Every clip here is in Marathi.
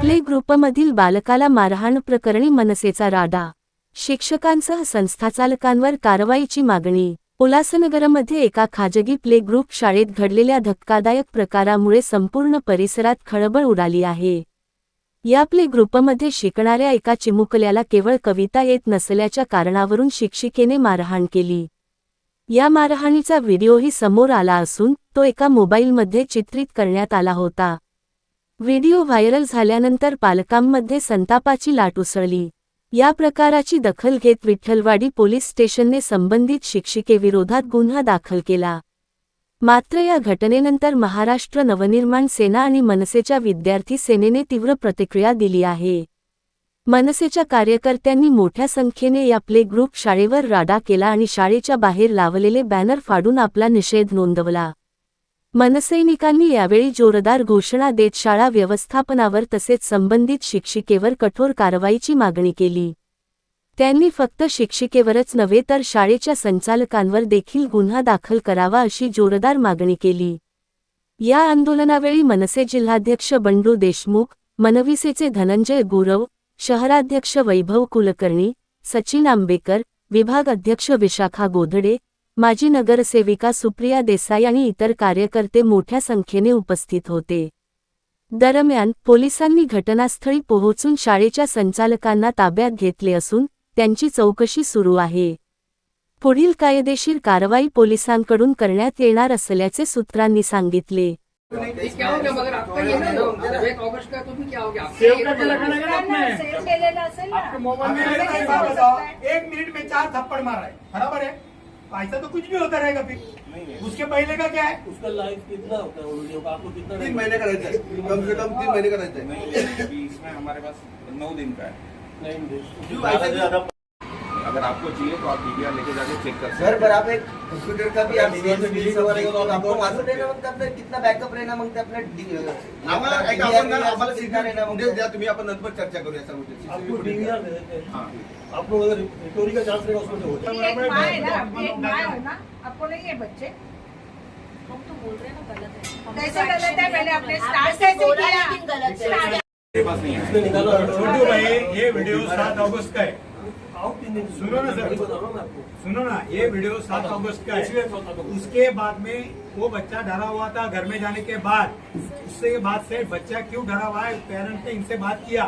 प्ले ग्रुपमधील बालकाला मारहाण प्रकरणी मनसेचा राडा. शिक्षकांसह संस्थाचालकांवर कारवाईची मागणी. उल्हासनगरमध्ये एका खाजगी प्ले ग्रुप शाळेत घडलेल्या धक्कादायक प्रकारामुळे संपूर्ण परिसरात खळबळ उडाली आहे. या प्ले ग्रुपमध्ये शिकणाऱ्या एका चिमुकल्याला केवळ कविता येत नसल्याच्या कारणावरून शिक्षिकेने मारहाण केली. या मारहाणीचा व्हिडिओही समोर आला असून तो एका मोबाईलमध्ये चित्रित करण्यात आला होता. व्हिडिओ व्हायरल झाल्यानंतर पालकांमध्ये संतापाची लाट उसळली. या प्रकाराची दखल घेत विठ्ठलवाडी पोलीस स्टेशनने संबंधित शिक्षिकेविरोधात गुन्हा दाखल केला. मात्र या घटनेनंतर महाराष्ट्र नवनिर्माण सेना आणि मनसेच्या विद्यार्थी सेनेने तीव्र प्रतिक्रिया दिली आहे. मनसेच्या कार्यकर्त्यांनी मोठ्या संख्येने या प्ले ग्रुप शाळेवर राडा केला आणि शाळेच्या बाहेर लावलेले बॅनर फाडून आपला निषेध नोंदवला. मनसैनिकांनी यावेळी जोरदार घोषणा देत शाळा व्यवस्थापनावर तसेच संबंधित शिक्षिकेवर कठोर कारवाईची मागणी केली. त्यांनी फक्त शिक्षिकेवरच नव्हे तर शाळेच्या संचालकांवर देखील गुन्हा दाखल करावा अशी जोरदार मागणी केली. या आंदोलनावेळी मनसे जिल्हाध्यक्ष बंडू देशमुख मनविसेचे धनंजय गुरव शहराध्यक्ष वैभव कुलकर्णी सचिन आंबेकर विभाग अध्यक्ष विशाखा गोधडे माजी नगरसेविका सुप्रिया देसाई आणि इतर कार्यकर्ते मोठ्या संख्येने उपस्थित होते. दरम्यान पोलिसांनी घटनास्थळी पोहोचून शाळेच्या संचालकांना ताब्यात घेतले असून त्यांची चौकशी सुरू आहे. पुढील कायदेशीर कारवाई पोलिसांकडून करण्यात येणार असल्याचे सूत्रांनी सांगितले. हो हो एक में मिनट में चार थप्पड़ मारा है। बराबर है? ऐसा तो कुछ भी होता रहेगा फिर। उसके पहले का क्या है? उसका लाइफ कितना होता है? वो वीडियो का आपको कितना तीन महीने का रहता है। कम से कम तीन महीने का रहता है। अभी इसमें हमारे पास नौ दिन का है। अगर आपको चाहिए तो आप डीवीआर लेके जाके चेक कर सकते हैं पर आप एक कंप्यूटर का भी आप तो आपको मास्टर देना मग आपलं कितना बॅकअप राहणार मग ते आपलं ना- द्या तुम्ही आपण नंतर चर्चा करूया सर उद्या आपको डीवीआर दे देते हैं हाँ आप लोग अगर रिकवरी का चांस रहेगा उसमें होता मेरी एक माँ है ना आपकी एक माँ है ना आपको नहीं है बच्चे? कैसे गलत है? मैंने अपने स्टार्ट कैसे किया? है छोटू भाई ये वीडियो सात अगस्त का है सुनो ना सर। बता सुनो ना ये वीडियो सात अगस्त का है। उसके बाद में वो बच्चा डरा हुआ था घर में जाने के बाद उससे बाद से बच्चा क्यों डरा हुआ है पेरेंट्स ने इनसे बात किया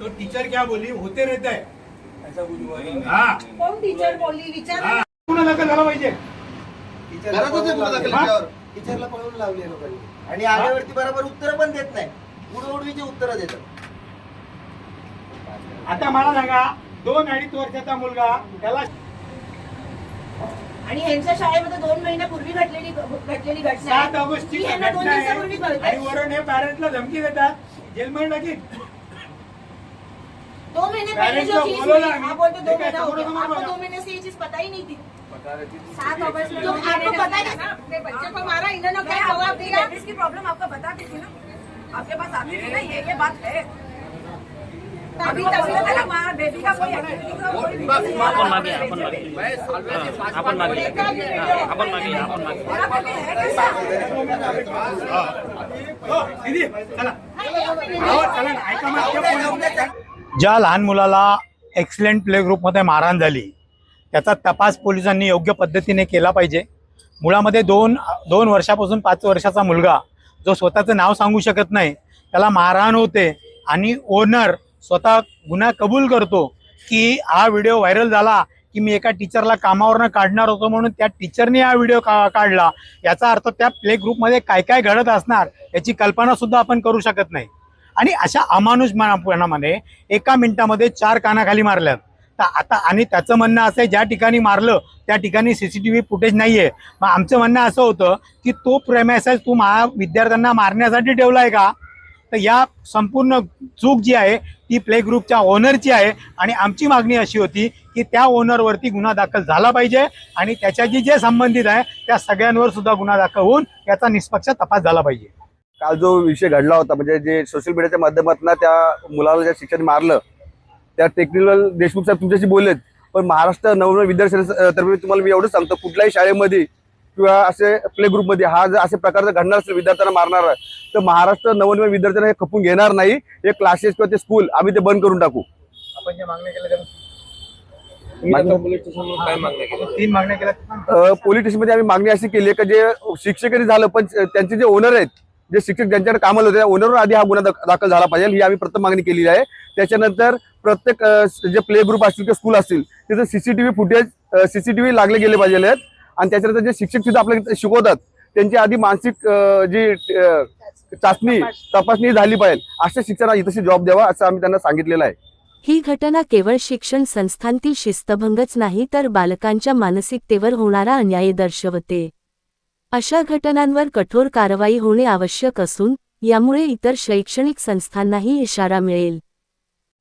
तो टीचर क्या बोली होते रहता है ऐसा कुछ हुआ हाँ टीचर बोलली विचार दाखल झाला पाहिजे. टीचरला पळवून लावले लोकांनी आणि आल्यावरती बरोबर उत्तर पण देत नाही उडवडवीची उत्तरं देतात आता मला सांगा दोन अडीच वर्षाचा मुलगा त्याला आणि यांच्या शाळेमध्ये दोन महिन्यापूर्वी घडलेली घडलेली घटना सात आहे. ऑगस्टची ही यांना दोन घटना दिवसापूर्वी आहे कळते आणि वरून हे पॅरेंटला धमकी देतात जेलमध्ये टाकीन दो महीने पहले Parents जो को चीज बोलो हुई, ना, आप बोलते दो है, महीना हो गया आपको बोलो। दो महीने से ये चीज पता ही नहीं थी सात अगस्त में तो आपको पता है? अपने बच्चे को मारा इन्होंने क्या जवाब दिया की प्रॉब्लम आपको बताती थी ना आपके पास आती थी ना ये ये बात है। अभी बेबी का कोई मांगे मांगे मांगे मग. ज्या लहान मुलाला एक्सलेंट प्ले ग्रुपमध्ये मारहाण झाली त्याचा तपास पोलिसांनी योग्य पद्धतीने केला पाहिजे. मुळामध्ये दोन दोन वर्षापासून पाच वर्षाचा मुलगा जो स्वतःचं नाव सांगू शकत नाही त्याला मारहाण होते आणि ओनर स्वतः गुन्हा कबूल करतो की हा व्हिडिओ व्हायरल झाला की मी एका टीचरला कामावरनं काढणार होतो म्हणून त्या टीचरने हा व्हिडिओ का काढला. याचा अर्थ त्या प्ले ग्रुपमध्ये काय काय घडत असणार याची कल्पनासुद्धा आपण करू शकत नाही. आणि अशा अमानुष मनापणामध्ये एका मिनिटामध्ये चार कानाखाली मारल्यात. तर आता आणि त्याचं म्हणणं असं आहे ज्या ठिकाणी मारलं त्या ठिकाणी सीसीटीव्ही फुटेज नाहीये. मग आमचं म्हणणं असं होतं की तो प्रेमेसाईज तू महा विद्यार्थ्यांना मारण्यासाठी ठेवला आहे का? तर या संपूर्ण चूक जी आहे ती प्ले ग्रुपच्या ओनरची आहे. आणि आमची मागणी अशी होती की त्या ओनरवरती गुन्हा दाखल झाला पाहिजे आणि त्याच्याशी जे संबंधित आहे त्या सगळ्यांवर सुद्धा गुन्हा दाखल होऊन याचा निष्पक्ष तपास झाला पाहिजे. काल जो विषय घडला होता म्हणजे जे सोशल मीडियाच्या माध्यमातून त्या मुलाला ज्या शिक्षण मारलं त्या टेक्निकल देशमुख साहेब तुमच्याशी बोललेत. पण महाराष्ट्र नवनवीन विद्यार्थी तर्फे तुम्हाला मी एवढंच सांगतो कुठल्याही शाळेमध्ये किंवा असे प्ले ग्रुपमध्ये हा जर अशा प्रकारचं घडणार असेल विद्यार्थ्यांना मारणार तर महाराष्ट्र नवनवीन विद्यार्थ्यांना हे खपून घेणार नाही. हे क्लासेस किंवा ते स्कूल आम्ही ते बंद करून टाकू. आपण ज्या मागण्या केल्या मागणी- पोलीस अ, पोलीस स्टेशनमध्ये आम्ही मागणी अशी केली की जे शिक्षकही झालं पण त्यांचे जे ओनर आहेत जे शिक्षक ज्यांच्याकडे कामाला होते त्या ओनरवर आधी हा गुन्हा दाखल झाला पाहिजे. ही आम्ही प्रथम मागणी केलेली आहे. त्याच्यानंतर प्रत्येक जे प्ले ग्रुप असतील किंवा स्कूल असतील तिथे सीसीटीव्ही फुटेज सीसीटीव्ही लागले गेले पाहिजे आहेत. आणि त्याच्यानंतर जे शिक्षक सुद्धा आपल्याला शिकवतात त्यांची आधी मानसिक जी चाचणी तपासणी झाली पाहिजे. अशा शिक्षणाला इथशी जॉब द्यावा असं आम्ही त्यांना सांगितलेलं आहे. ही घटना केवळ शिक्षण संस्थांतील शिस्तभंगच नाही तर बालकांच्या मानसिकतेवर होणारा अन्याय दर्शवते. अशा घटनांवर कठोर कारवाई होणे आवश्यक असून यामुळे इतर शैक्षणिक संस्थांनाही इशारा मिळेल.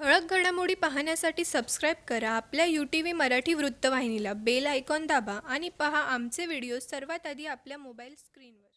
ठळक घडामोडी पाहण्यासाठी सबस्क्राईब करा आपल्या यू टी व्ही मराठी वृत्तवाहिनीला बेल आयकॉन दाबा आणि पहा आमचे व्हिडिओ सर्वात आधी आपल्या मोबाईल स्क्रीनवर.